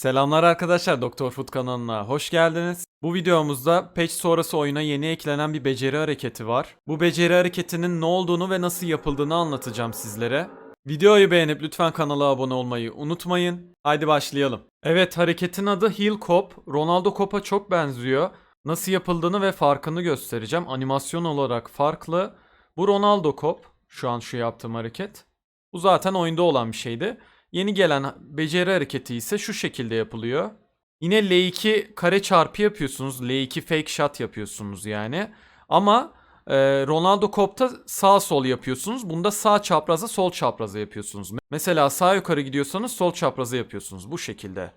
Selamlar arkadaşlar Doktor Foot kanalına hoş geldiniz. Bu videomuzda patch sonrası oyuna yeni eklenen bir beceri hareketi var. Bu beceri hareketinin ne olduğunu ve nasıl yapıldığını anlatacağım sizlere. Videoyu beğenip lütfen kanala abone olmayı unutmayın. Haydi başlayalım. Evet hareketin adı Heel Cop. Ronaldo Cop'a çok benziyor. Nasıl yapıldığını ve farkını göstereceğim. Animasyon olarak farklı. Bu Ronaldo Cop. Şu an şu yaptığım hareket. Bu zaten oyunda olan bir şeydi. Yeni gelen beceri hareketi ise şu şekilde yapılıyor. Yine L2 kare çarpı yapıyorsunuz. L2 fake shot yapıyorsunuz yani. Ama e, Ronaldo Cop'ta sağ sol yapıyorsunuz. Bunda sağ çapraza sol çapraza yapıyorsunuz. Mesela sağ yukarı gidiyorsanız sol çapraza yapıyorsunuz. Bu şekilde.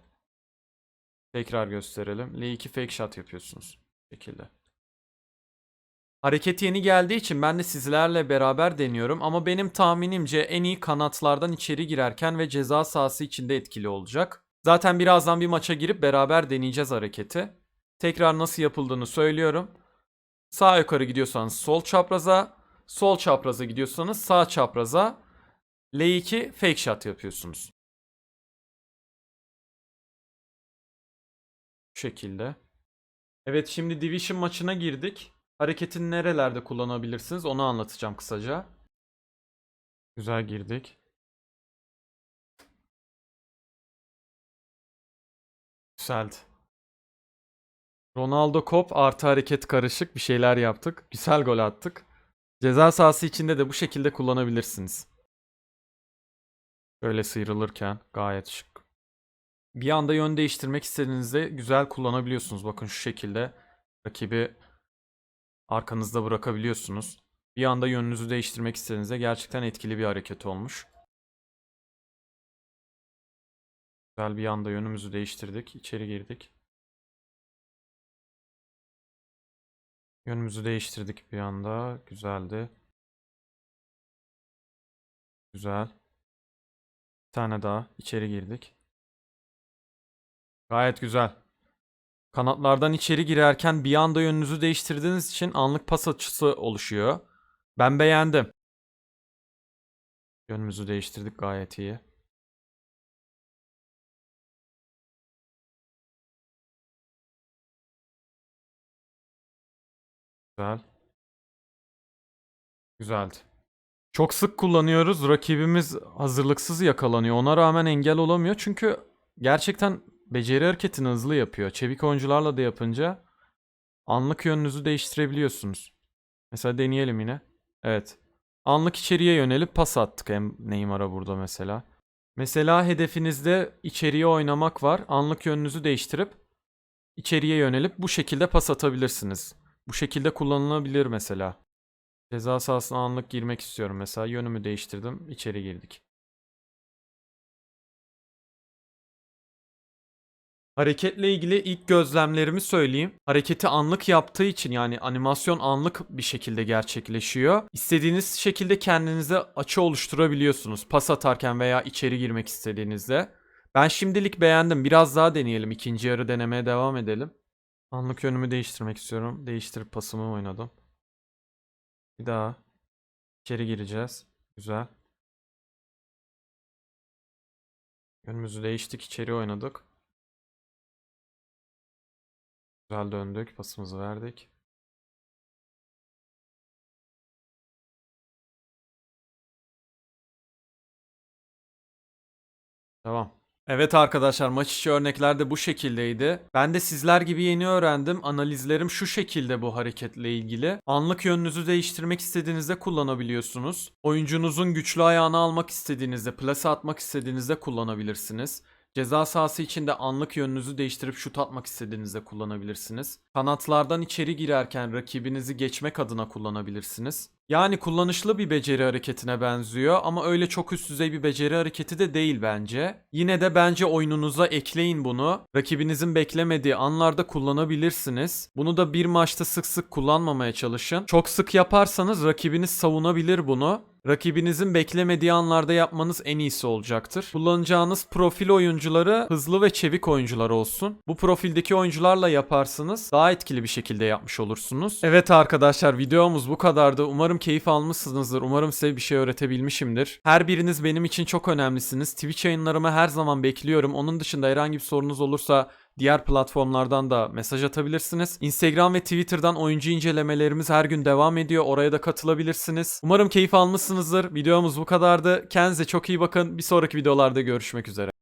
Tekrar gösterelim. L2 fake shot yapıyorsunuz. Bu şekilde. Hareket yeni geldiği için ben de sizlerle beraber deniyorum ama benim tahminimce en iyi kanatlardan içeri girerken ve ceza sahası içinde etkili olacak. Zaten birazdan bir maça girip beraber deneyeceğiz hareketi. Tekrar nasıl yapıldığını söylüyorum. Sağ yukarı gidiyorsanız sol çapraza, sol çapraza gidiyorsanız sağ çapraza L2 fake shot yapıyorsunuz. Bu şekilde. Evet şimdi Division maçına girdik. Hareketini nerelerde kullanabilirsiniz onu anlatacağım kısaca. Güzel girdik. Güzeldi. Ronaldo Kop artı hareket karışık bir şeyler yaptık. Güzel gol attık. Ceza sahası içinde de bu şekilde kullanabilirsiniz. Böyle sıyrılırken gayet şık. Bir anda yön değiştirmek istediğinizde güzel kullanabiliyorsunuz. Bakın şu şekilde rakibi arkanızda bırakabiliyorsunuz. Bir anda yönünüzü değiştirmek istediğinizde gerçekten etkili bir hareket olmuş. Güzel bir anda yönümüzü değiştirdik. içeri girdik. Yönümüzü değiştirdik bir anda. Güzeldi. Güzel. Bir tane daha içeri girdik. Gayet güzel. Kanatlardan içeri girerken bir anda yönünüzü değiştirdiğiniz için anlık pas açısı oluşuyor. Ben beğendim. Yönümüzü değiştirdik gayet iyi. Güzel. Güzeldi. Çok sık kullanıyoruz. Rakibimiz hazırlıksız yakalanıyor. Ona rağmen engel olamıyor. Çünkü gerçekten beceri hareketini hızlı yapıyor. Çevik oyuncularla da yapınca anlık yönünüzü değiştirebiliyorsunuz. Mesela deneyelim yine. Evet. Anlık içeriye yönelip pas attık Neymar'a burada mesela. Mesela hedefinizde içeriye oynamak var. Anlık yönünüzü değiştirip içeriye yönelip bu şekilde pas atabilirsiniz. Bu şekilde kullanılabilir mesela. Ceza sahasına anlık girmek istiyorum mesela. Yönümü değiştirdim. içeri girdik. Hareketle ilgili ilk gözlemlerimi söyleyeyim. Hareketi anlık yaptığı için yani animasyon anlık bir şekilde gerçekleşiyor. İstediğiniz şekilde kendinize açı oluşturabiliyorsunuz. Pas atarken veya içeri girmek istediğinizde. Ben şimdilik beğendim. Biraz daha deneyelim. İkinci yarı denemeye devam edelim. Anlık yönümü değiştirmek istiyorum. Değiştirip pasımı oynadım. Bir daha. İçeri gireceğiz. Güzel. Yönümüzü değiştik. içeri oynadık. Güzel döndük. Pasımızı verdik. Tamam. Evet arkadaşlar maç içi örnekler de bu şekildeydi. Ben de sizler gibi yeni öğrendim. Analizlerim şu şekilde bu hareketle ilgili. Anlık yönünüzü değiştirmek istediğinizde kullanabiliyorsunuz. Oyuncunuzun güçlü ayağını almak istediğinizde, plase atmak istediğinizde kullanabilirsiniz. Ceza sahası içinde anlık yönünüzü değiştirip şut atmak istediğinizde kullanabilirsiniz. Kanatlardan içeri girerken rakibinizi geçmek adına kullanabilirsiniz. Yani kullanışlı bir beceri hareketine benziyor ama öyle çok üst düzey bir beceri hareketi de değil bence. Yine de bence oyununuza ekleyin bunu. Rakibinizin beklemediği anlarda kullanabilirsiniz. Bunu da bir maçta sık sık kullanmamaya çalışın. Çok sık yaparsanız rakibiniz savunabilir bunu. Rakibinizin beklemediği anlarda yapmanız en iyisi olacaktır. Kullanacağınız profil oyuncuları hızlı ve çevik oyuncular olsun. Bu profildeki oyuncularla yaparsınız. Daha daha etkili bir şekilde yapmış olursunuz. Evet arkadaşlar videomuz bu kadardı. Umarım keyif almışsınızdır. Umarım size bir şey öğretebilmişimdir. Her biriniz benim için çok önemlisiniz. Twitch yayınlarımı her zaman bekliyorum. Onun dışında herhangi bir sorunuz olursa Diğer platformlardan da mesaj atabilirsiniz. Instagram ve Twitter'dan oyuncu incelemelerimiz her gün devam ediyor. Oraya da katılabilirsiniz. Umarım keyif almışsınızdır. Videomuz bu kadardı. Kendinize çok iyi bakın. Bir sonraki videolarda görüşmek üzere.